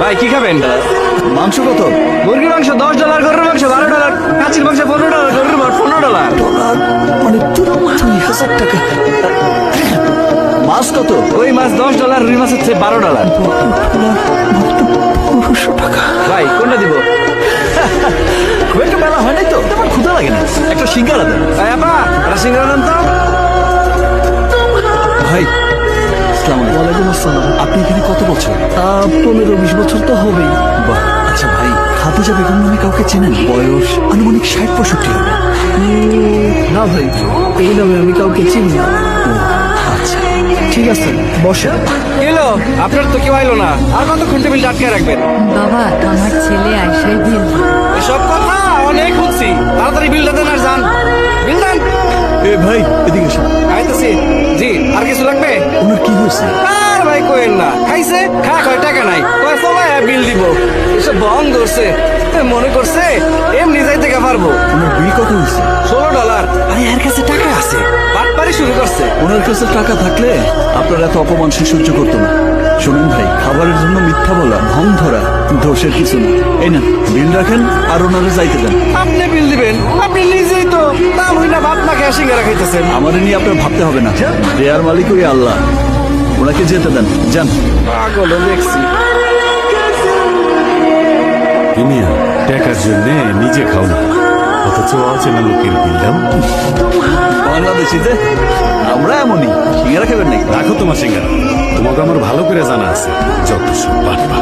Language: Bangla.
ভাই কি খাবেন? মাংস কত? মুরগির মাংস দশ ডলার গরুর মাংস বারো ডলার কাচির মাংস পনেরো ডলার গরুর মাংস পনেরো ডলার। মানে দুই হাজার টাকা। মাছ কত? ওই মাছ দশ ডলার রুই মাছ হচ্ছে বারো ডলার। পনেরোশো টাকা। ভাই কোনটা দিব? খুব একটা বেলা হয় নাই তো আমার ক্ষুধা লাগে না। একটা সিঙ্গারা দেন। ভাই আপা একটা সিঙ্গারা দেন তো। ভাই আসসালামু ওয়ালাইকুম আসসালাম। আপনি এখানে কত বছর? পনেরো বিশ বছর তো হবেই। বাহ আচ্ছা ভাই খাদিজা বেগম নামে কাউকে চেনেন। বয়স? আনুমানিক ষাট পঁয়ষট্টি হবে। না ভাই এই নামে আমি কাউকে চিনি না। আচ্ছা। ঠিক আছে বসে এলো আপনার তো কেউ আইলো না। আর কতক্ষণ টেবিল আটকে রাখবেন? বাবা আমার ছেলে আইসাই বিল এসব কথা অনেক শুনছি। তাড়াতাড়ি বিলটা দেন আর যান। বিল দেন। এ ভাই এদিকে এসো। আর না। খাইছে? খা কয় টাকা নাই। কয় সবাই বিল দিব। এসব বং ধরছে মনে করছে এমনি যাইতে গা পারব। ওনার বিল কত হয়েছে ষোলো ডলার। আরে এর কাছে টাকা আছে। বাটপারি শুরু করছে। ওনার কাছে টাকা থাকলে আপনার এত অপমান সে সহ্য করতো না। শুনুন ভাই খাবারের জন্য মিথ্যা বলা ভং ধরা দোষের কিছু না। এই না বিল রাখেন আর ওনারে যাইতে দেন। আপনি বিল দিবেন? আপনি নিজেই তো দাম হইনা ভাত না খেয়ে সিঙ্গারা খাইতেছেন। আমার নিয়ে আপনার ভাবতে হবে না। দেয়ার মালিক ওই আল্লাহ। ওনাকে যেতে দেন যান। পাগল দেখছি দুনিয়া টাকার জন্যে নিজে খাও না। অথচ অচেনা লোকের বিলদাম বাংলাদেশিতে আমরা এমনই। সিঙ্গারা খাবেন নাকি? রাখো তোমার সিঙ্গারা। তোমাকে আমার ভালো করে জানা আছে যত সব বাটপা